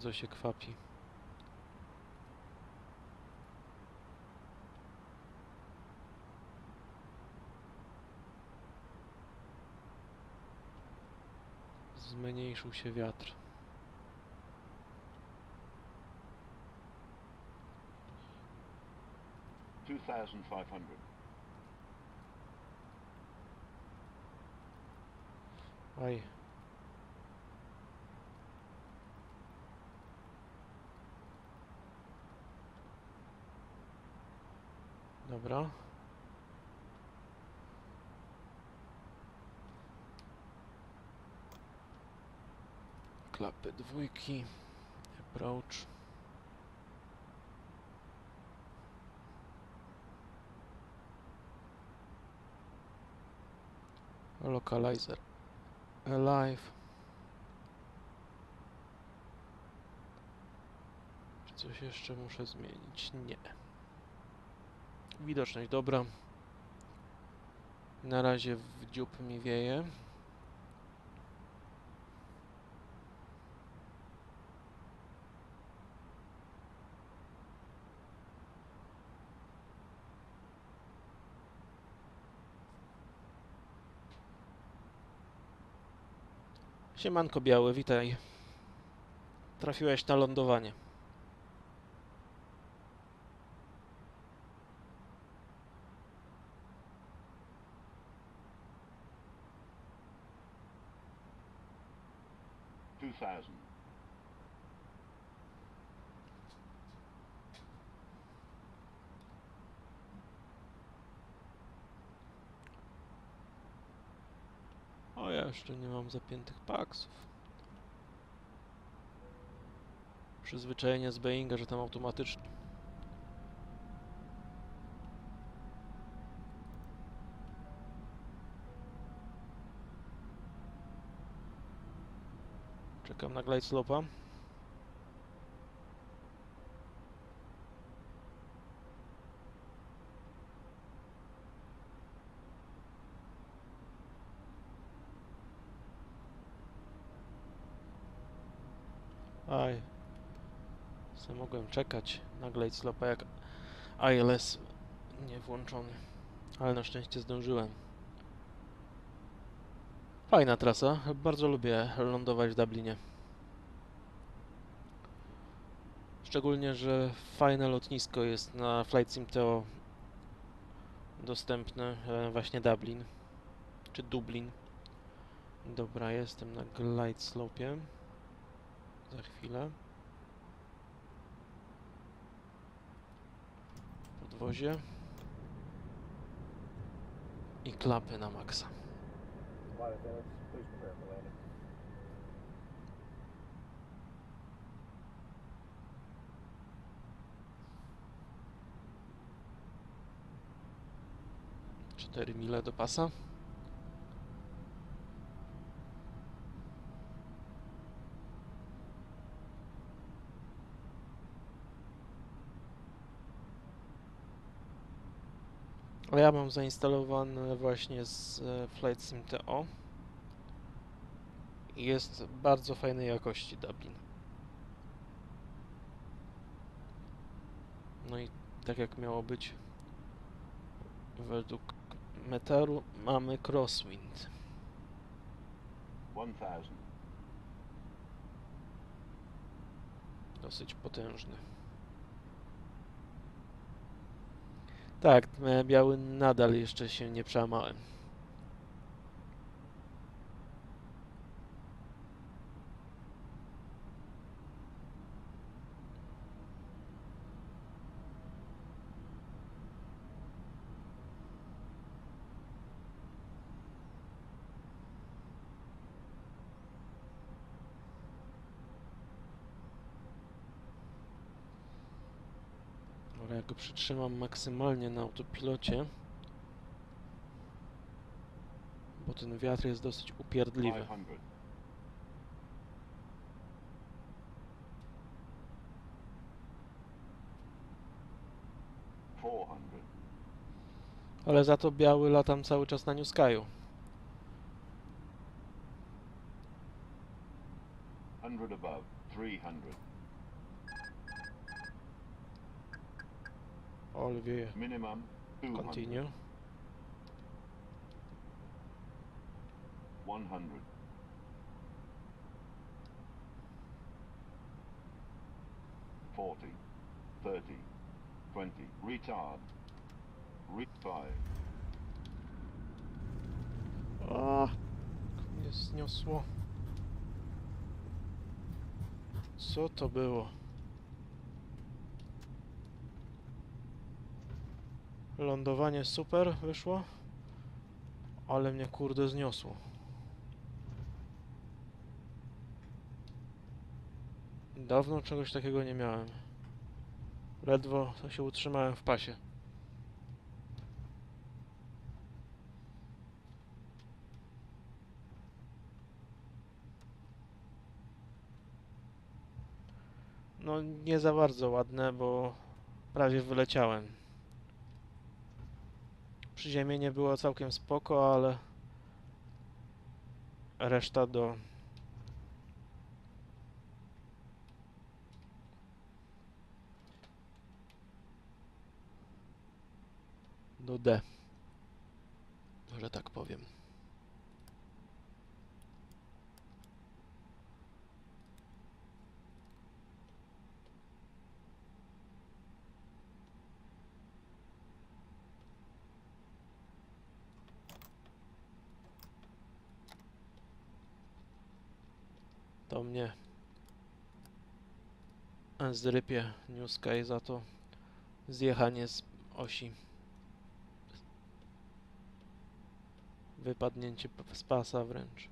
Co się kwapi. Zmniejszył się wiatr. Two thousand five hundred. Aj. Dobra. Klapy dwójki. Approach. Localizer. Alive. Czy coś jeszcze muszę zmienić? Nie. Widoczność dobra. Na razie w dziób mi wieje. Siemanko biały, witaj. Trafiłeś na lądowanie. Two thousand. O, ja jeszcze nie mam zapiętych paksów. Przyzwyczajenie z Boeinga, że tam automatycznie. Czekam na glide slopa. Aj. Se mogłem czekać na glide slopa jak ILS nie włączony. Ale na szczęście zdążyłem. Fajna trasa. Bardzo lubię lądować w Dublinie. Szczególnie, że fajne lotnisko jest na Flight Simteo dostępne, e, właśnie Dublin, czy Dublin. Dobra, jestem na glide slope. Za chwilę. Podwozie. I klapy na maksa. Teraz 4 mile do pasa. A ja mam zainstalowane właśnie z e, Flight Sim TO. Jest bardzo fajnej jakości Dublin. No i tak jak miało być według Metaru mamy Crosswind. One thousand. Dosyć potężny. Tak, e, biały nadal jeszcze się nie przełamałem. Dobra, ja go przytrzymam maksymalnie na autopilocie. Bo ten wiatr jest dosyć upierdliwy. Ale za to biały latam cały czas na New Sky'u. 100 above, 300. All wieje. Minimum 200. Continue. 100. Forty, thirty, twenty. Retard. Re five. A, ah, mnie zniosło. Co to było? Lądowanie super wyszło, ale mnie kurde zniosło. Dawno czegoś takiego nie miałem. Ledwo się utrzymałem w pasie. No nie za bardzo ładne, bo prawie wyleciałem. Przyziemienie było całkiem spoko, ale reszta do do D. Że tak powiem. Mnie zrypie New Sky za to zjechanie z osi. Wypadnięcie z pasa wręcz.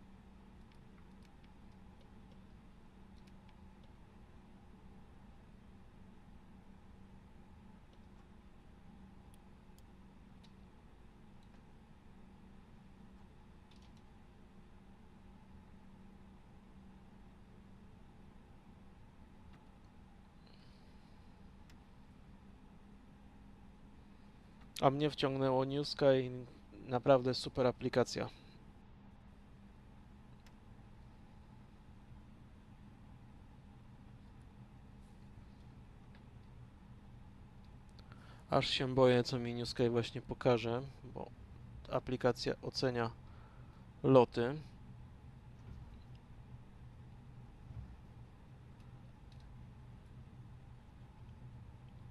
A mnie wciągnęło New Sky, naprawdę super aplikacja. Aż się boję, co mi New Sky właśnie pokaże, bo aplikacja ocenia loty.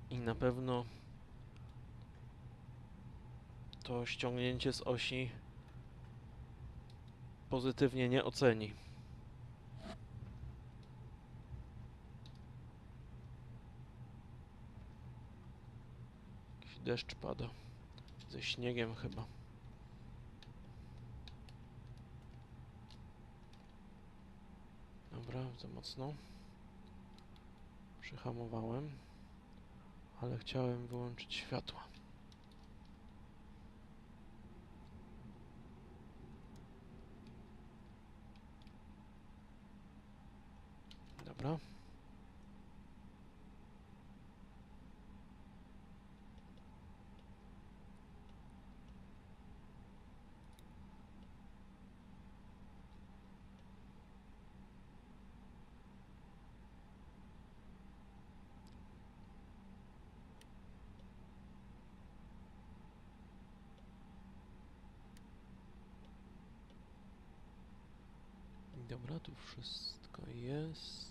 I na pewno to ściągnięcie z osi pozytywnie nie oceni. Deszcz pada. Ze śniegiem chyba. Dobra, za mocno. Przyhamowałem, ale chciałem wyłączyć światła. Dobra. Dobra, tu wszystko jest.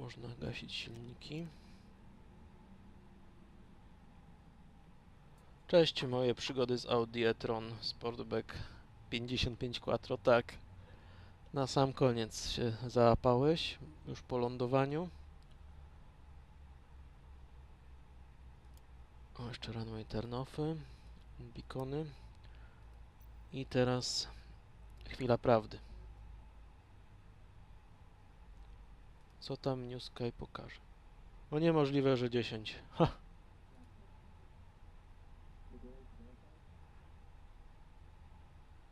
Można gasić silniki. Cześć, moje przygody z Audi e-tron Sportback 55 Quattro, tak. Na sam koniec się załapałeś, już po lądowaniu. O, jeszcze runway turn-offy, beacony. I teraz chwila prawdy. Co tam New Sky pokaże? No niemożliwe, że 10. Ha.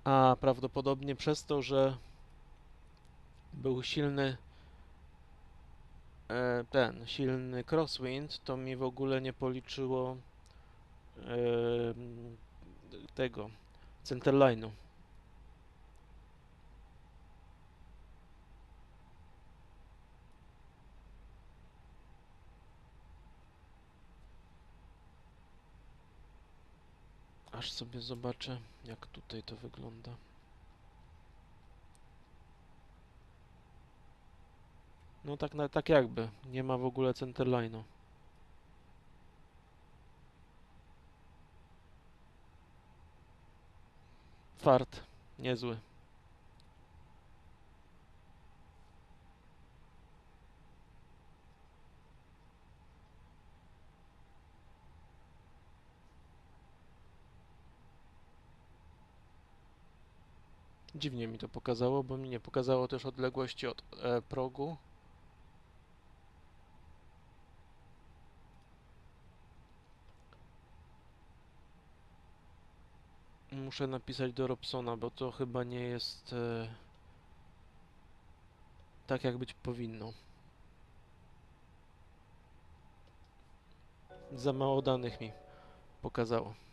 A prawdopodobnie przez to, że był silny e, ten, silny crosswind, to mi w ogóle nie policzyło e, tego centerline'u. Aż sobie zobaczę, jak tutaj to wygląda. No tak, na, tak jakby. Nie ma w ogóle centerline'u. Fart. Niezły. Dziwnie mi to pokazało, bo mi nie pokazało też odległości od e, progu. Muszę napisać do Robsona, bo to chyba nie jest e, tak, jak być powinno. Za mało danych mi pokazało.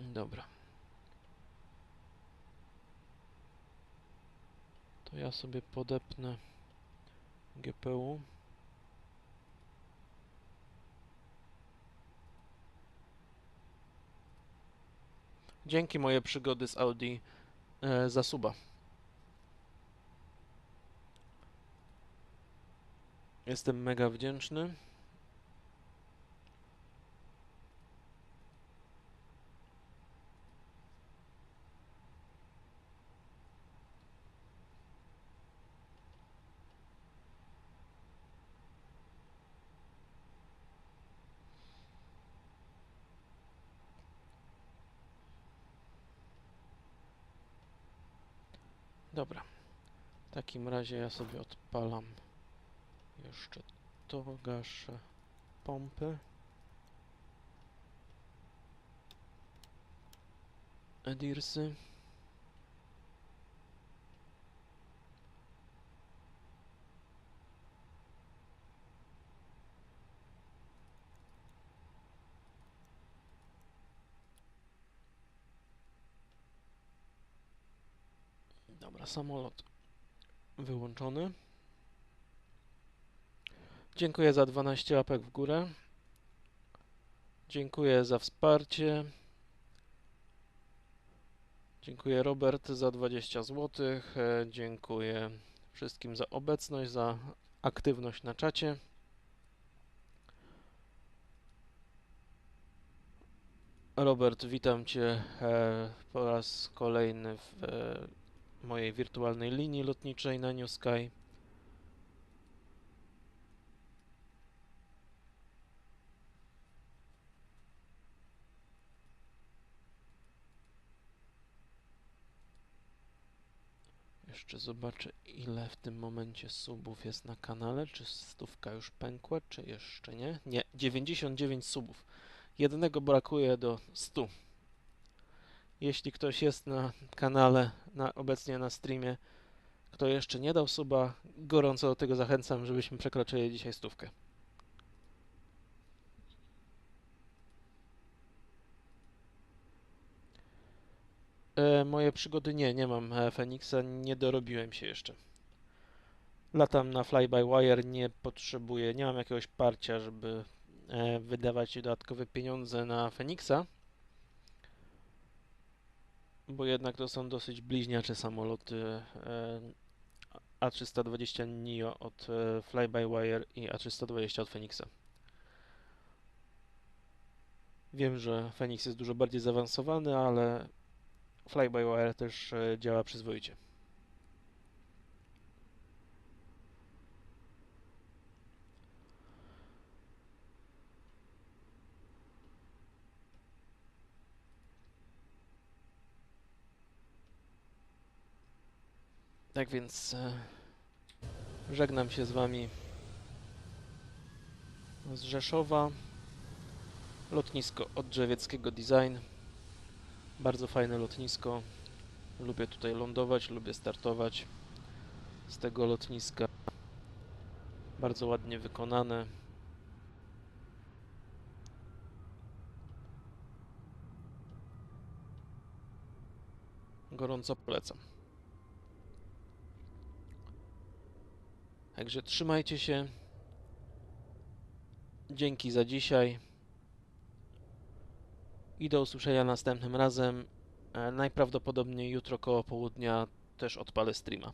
Dobra. To ja sobie podepnę GPU. Dzięki moje przygody z Audi e, za suba. Jestem mega wdzięczny. Dobra. W takim razie ja sobie odpalam jeszcze to, gaszę pompy. Edirsy. Dobra, samolot wyłączony. Dziękuję za 12 łapek w górę. Dziękuję za wsparcie. Dziękuję Robert za 20 zł. Dziękuję wszystkim za obecność, za aktywność na czacie. Robert, witam Cię e, po raz kolejny w e, mojej wirtualnej linii lotniczej na New Sky. Jeszcze zobaczę, ile w tym momencie subów jest na kanale. Czy stówka już pękła, czy jeszcze nie? Nie, 99 subów. Jednego brakuje do 100. Jeśli ktoś jest na kanale, na, obecnie na streamie, kto jeszcze nie dał suba, gorąco do tego zachęcam, żebyśmy przekroczyli dzisiaj stówkę. E, moje przygody nie, nie mam e, Feniksa, nie dorobiłem się jeszcze. Latam na fly-by-wire, nie potrzebuję, nie mam jakiegoś parcia, żeby e, wydawać dodatkowe pieniądze na Feniksa, bo jednak to są dosyć bliźniacze samoloty e, A320 NIO od e, fly-by-wire i A320 od Feniksa. Wiem, że Fenix jest dużo bardziej zaawansowany, ale fly-by-wire też e, działa przyzwoicie. Tak więc e, żegnam się z Wami z Rzeszowa. Lotnisko od Drzewieckiego Design. Bardzo fajne lotnisko. Lubię tutaj lądować, lubię startować z tego lotniska. Bardzo ładnie wykonane. Gorąco polecam. Także trzymajcie się. Dzięki za dzisiaj. I do usłyszenia następnym razem. E, Najprawdopodobniej jutro koło południa też odpalę streama.